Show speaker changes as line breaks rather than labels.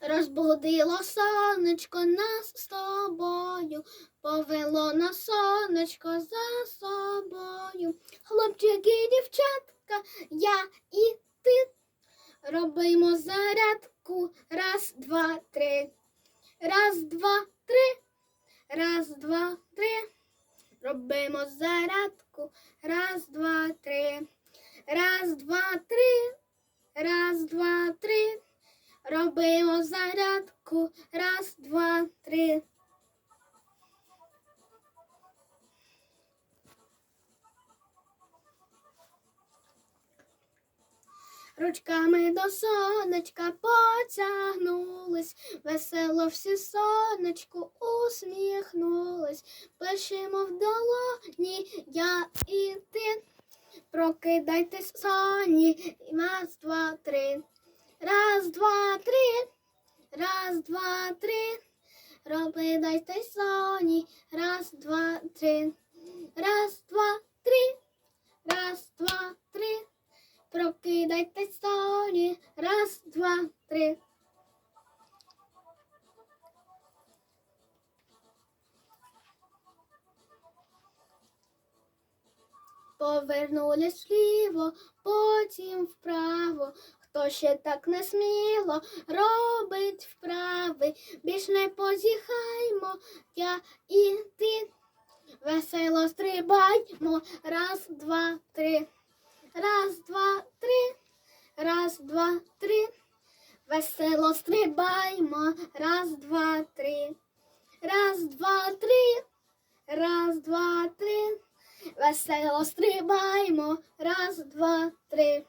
Розбудило сонечко нас з тобою, повело на сонечко за собою. Хлопчики, і дівчатка, я і ти. Робимо зарядку. Раз, два, три. Раз, два, три. Раз, два, три. Робимо зарядку. Раз, два, три. Раз, два, три. Раз, два, три. Робимо зарядку. Раз, два, три. Ручками до сонечка потягнулись, весело всі сонечку усміхнулись, пишемо в долоні я і ти. Прокидайтесь соні, раз, два, три. Раз, два, три. Раз, два, три. Прокидайтесь соні, раз, два, три. Раз, два, три. Раз, два, три. Прокидайтесь соні, раз, два, три. Повернулись вліво, потім вправо. Хто ще так не сміло робить вправи, більш не позіхаймо, я і ти. Весело стрибаймо, раз, два, три. Раз, два, три. Раз, два, три. Весело стрибаймо, раз, два, три. Раз, два, три. Раз, два, три. Весело стрибаймо, раз, два, три.